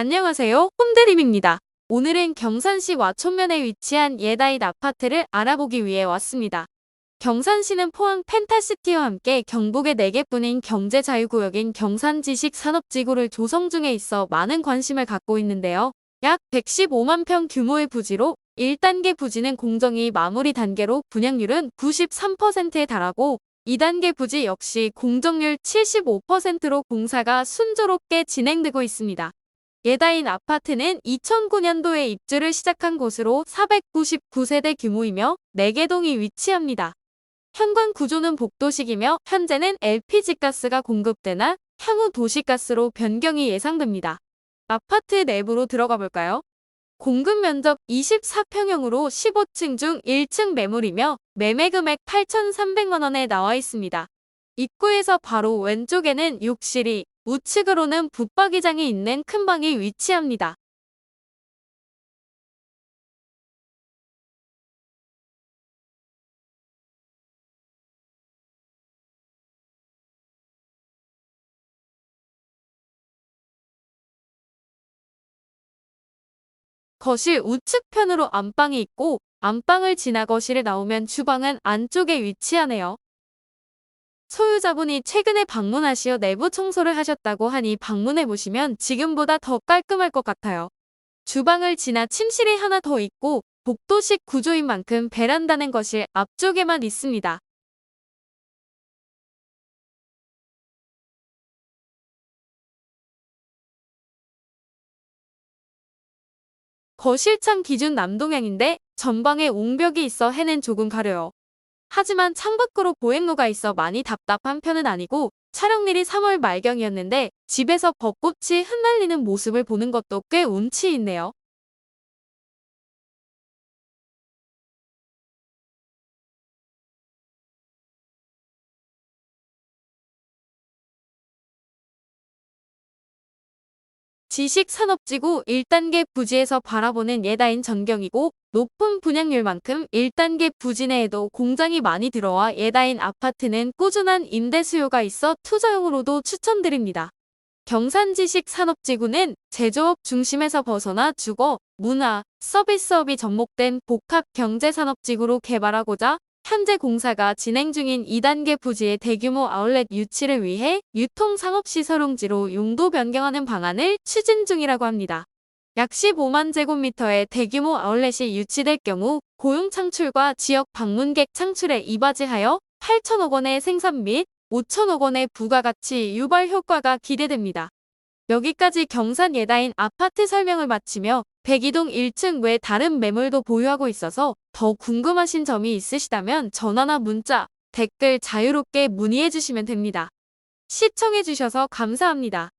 안녕하세요. 홈드림입니다. 오늘은 경산시 와촌면에 위치한 예다잇 아파트를 알아보기 위해 왔습니다. 경산시는 포항 펜타시티와 함께 경북의 4개뿐인 경제자유구역인 경산지식산업지구를 조성 중에 있어 많은 관심을 갖고 있는데요. 약 115만 평 규모의 부지로 1단계 부지는 공정이 마무리 단계로 분양률은 93%에 달하고 2단계 부지 역시 공정률 75%로 공사가 순조롭게 진행되고 있습니다. 예다인 아파트는 2009년도에 입주를 시작한 곳으로 499세대 규모이며 4개 동이 위치합니다. 현관 구조는 복도식이며 현재는 LPG가스가 공급되나 향후 도시가스로 변경이 예상됩니다. 아파트 내부로 들어가 볼까요? 공급 면적 24평형으로 15층 중 1층 매물이며 매매 금액 8,300만 원에 나와 있습니다. 입구에서 바로 왼쪽에는 욕실이, 우측으로는 붙박이장이 있는 큰 방이 위치합니다. 거실 우측편으로 안방이 있고 안방을 지나 거실에 나오면 주방은 안쪽에 위치하네요. 소유자분이 최근에 방문하시어 내부 청소를 하셨다고 하니 방문해 보시면 지금보다 더 깔끔할 것 같아요. 주방을 지나 침실이 하나 더 있고 복도식 구조인 만큼 베란다는 거실 앞쪽에만 있습니다. 거실창 기준 남동향인데 전방에 옹벽이 있어 해는 조금 가려요. 하지만 창밖으로 보행로가 있어 많이 답답한 편은 아니고 촬영일이 3월 말경이었는데 집에서 벚꽃이 흩날리는 모습을 보는 것도 꽤 운치 있네요. 지식산업지구 1단계 부지에서 바라보는 예다인 전경이고 높은 분양률만큼 1단계 부지 내에도 공장이 많이 들어와 예다인 아파트는 꾸준한 임대 수요가 있어 투자용으로도 추천드립니다. 경산지식산업지구는 제조업 중심에서 벗어나 주거, 문화, 서비스업이 접목된 복합 경제산업지구로 개발하고자 현재 공사가 진행 중인 2단계 부지의 대규모 아울렛 유치를 위해 유통상업시설 용지로 용도 변경하는 방안을 추진 중이라고 합니다. 약 15만 제곱미터의 대규모 아울렛이 유치될 경우 고용 창출과 지역 방문객 창출에 이바지하여 8천억 원의 생산 및 5천억 원의 부가가치 유발 효과가 기대됩니다. 여기까지 경산 예다인 아파트 설명을 마치며 백이동 1층 외 다른 매물도 보유하고 있어서 더 궁금하신 점이 있으시다면 전화나 문자, 댓글 자유롭게 문의해 주시면 됩니다. 시청해 주셔서 감사합니다.